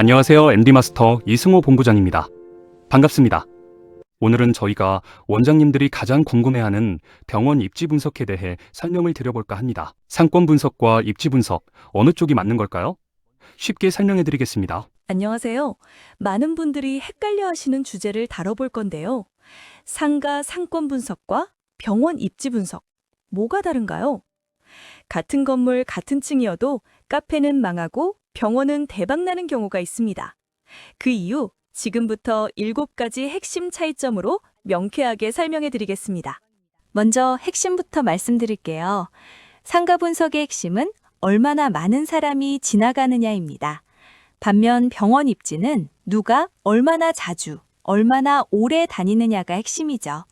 안녕하세요. MD 마스터 이승호 본부장입니다. 반갑습니다. 오늘은 저희가 원장님들이 가장 궁금해하는 병원 입지 분석에 대해 설명을 드려볼까 합니다. 상권 분석과 입지 분석, 어느 쪽이 맞는 걸까요? 쉽게 설명해 드리겠습니다. 안녕하세요. 많은 분들이 헷갈려 하시는 주제를 다뤄볼 건데요. 상가 상권 분석과 병원 입지 분석. 뭐가 다른가요? 같은 건물 같은 층이어도 카페는 망하고 병원은 대박나는 경우가 있습니다. 그 이유 지금부터 7가지 핵심 차이점으로 명쾌하게 설명해 드리겠습니다. 먼저 핵심부터 말씀드릴게요. 상가 분석의 핵심은 얼마나 많은 사람이 지나가느냐입니다. 반면 병원 입지는 누가 얼마나 자주, 얼마나 오래 다니느냐가 핵심이죠.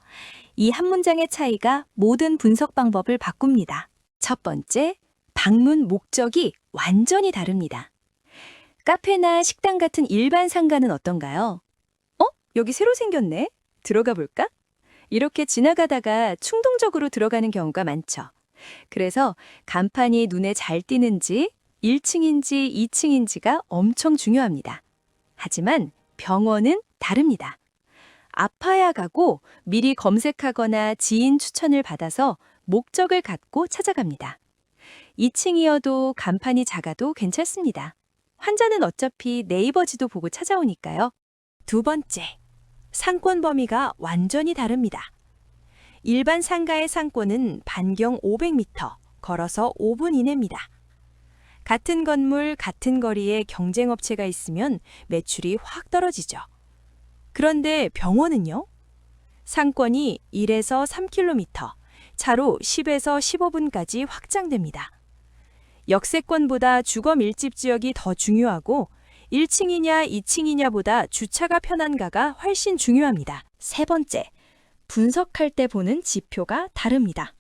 이 한 문장의 차이가 모든 분석 방법을 바꿉니다. 첫 번째, 방문 목적이 완전히 다릅니다. 카페나 식당 같은 일반 상가는 어떤가요? 어? 여기 새로 생겼네? 들어가 볼까? 이렇게 지나가다가 충동적으로 들어가는 경우가 많죠. 그래서 간판이 눈에 잘 띄는지 1층인지 2층인지가 엄청 중요합니다. 하지만 병원은 다릅니다. 아파야 가고 미리 검색하거나 지인 추천을 받아서 목적을 갖고 찾아갑니다. 2층이어도 간판이 작아도 괜찮습니다. 환자는 어차피 네이버 지도 보고 찾아오니까요. 두 번째, 상권 범위가 완전히 다릅니다. 일반 상가의 상권은 반경 500m, 걸어서 5분 이내입니다. 같은 건물, 같은 거리에 경쟁업체가 있으면 매출이 확 떨어지죠. 그런데 병원은요? 상권이 1에서 3km, 차로 10에서 15분까지 확장됩니다. 역세권보다 주거 밀집 지역이 더 중요하고 1층이냐 2층이냐보다 주차가 편한가가 훨씬 중요합니다. 세 번째, 분석할 때 보는 지표가 다릅니다.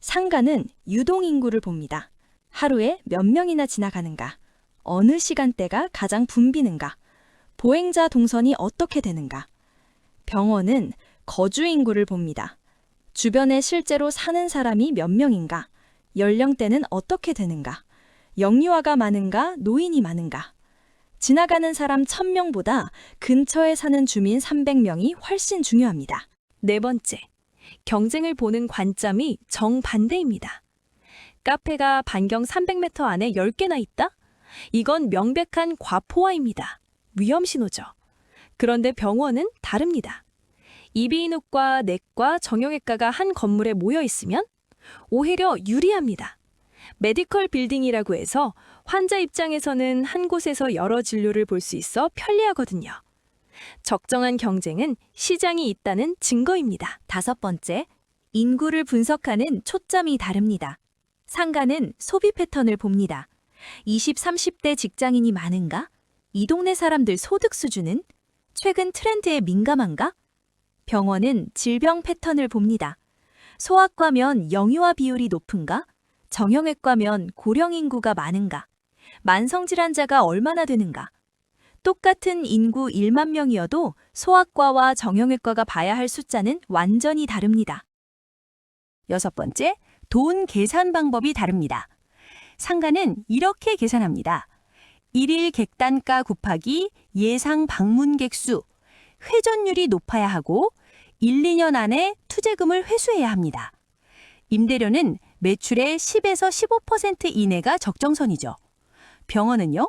상가는 유동 인구를 봅니다. 하루에 몇 명이나 지나가는가, 어느 시간대가 가장 붐비는가, 보행자 동선이 어떻게 되는가. 병원은 거주 인구를 봅니다. 주변에 실제로 사는 사람이 몇 명인가, 연령대는 어떻게 되는가, 영유아가 많은가, 노인이 많은가. 지나가는 사람 1000명보다 근처에 사는 주민 300명이 훨씬 중요합니다. 네 번째, 경쟁을 보는 관점이 정반대입니다. 카페가 반경 300m 안에 10개나 있다? 이건 명백한 과포화입니다. 위험 신호죠. 그런데 병원은 다릅니다. 이비인후과, 내과, 정형외과가 한 건물에 모여 있으면 오히려 유리합니다. 메디컬 빌딩이라고 해서 환자 입장에서는 한 곳에서 여러 진료를 볼 수 있어 편리하거든요. 적정한 경쟁은 시장이 있다는 증거입니다. 다섯 번째, 인구를 분석하는 초점이 다릅니다. 상가는 소비 패턴을 봅니다. 20, 30대 직장인이 많은가? 이 동네 사람들 소득 수준은? 최근 트렌드에 민감한가? 병원은 질병 패턴을 봅니다. 소아과면 영유아 비율이 높은가? 정형외과면 고령 인구가 많은가? 만성질환자가 얼마나 되는가? 똑같은 인구 1만 명이어도 소아과와 정형외과가 봐야 할 숫자는 완전히 다릅니다. 여섯 번째, 돈 계산 방법이 다릅니다. 상가는 이렇게 계산합니다. 1일 객단가 곱하기 예상 방문객 수, 회전율이 높아야 하고 1, 2년 안에 투자금을 회수해야 합니다. 임대료는 매출의 10에서 15% 이내가 적정선이죠. 병원은요?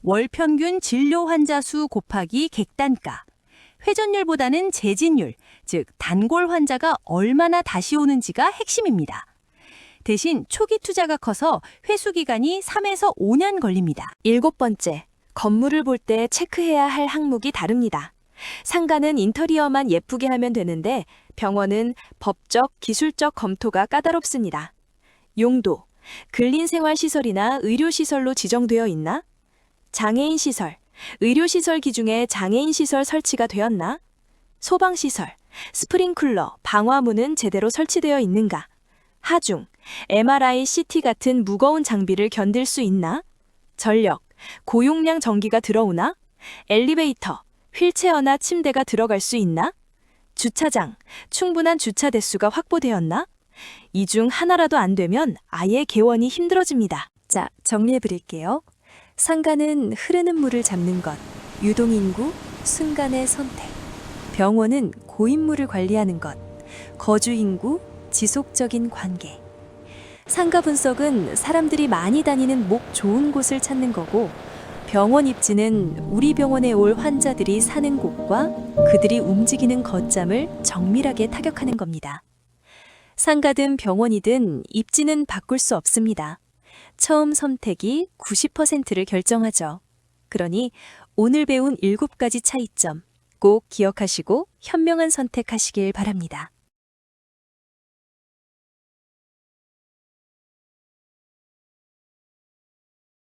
월 평균 진료 환자 수 곱하기 객단가, 회전율보다는 재진율, 즉 단골 환자가 얼마나 다시 오는지가 핵심입니다. 대신 초기 투자가 커서 회수 기간이 3에서 5년 걸립니다. 일곱 번째, 건물을 볼 때 체크해야 할 항목이 다릅니다. 상가는 인터리어만 예쁘게 하면 되는데 병원은 법적, 기술적 검토가 까다롭습니다. 용도, 근린생활시설이나 의료시설로 지정되어 있나? 장애인 시설, 의료시설 기준에 장애인 시설 설치가 되었나? 소방시설, 스프링쿨러, 방화문은 제대로 설치되어 있는가? 하중, MRI, CT 같은 무거운 장비를 견딜 수 있나? 전력, 고용량 전기가 들어오나? 엘리베이터, 휠체어나 침대가 들어갈 수 있나? 주차장, 충분한 주차 대수가 확보되었나? 이 중 하나라도 안 되면 아예 개원이 힘들어집니다. 자, 정리해 드릴게요. 상가는 흐르는 물을 잡는 것, 유동인구, 순간의 선택. 병원은 고인물을 관리하는 것, 거주인구, 지속적인 관계. 상가 분석은 사람들이 많이 다니는 목 좋은 곳을 찾는 거고, 병원 입지는 우리 병원에 올 환자들이 사는 곳과 그들이 움직이는 거점을 정밀하게 타격하는 겁니다. 상가든 병원이든 입지는 바꿀 수 없습니다. 처음 선택이 90%를 결정하죠. 그러니 오늘 배운 7가지 차이점 꼭 기억하시고 현명한 선택하시길 바랍니다.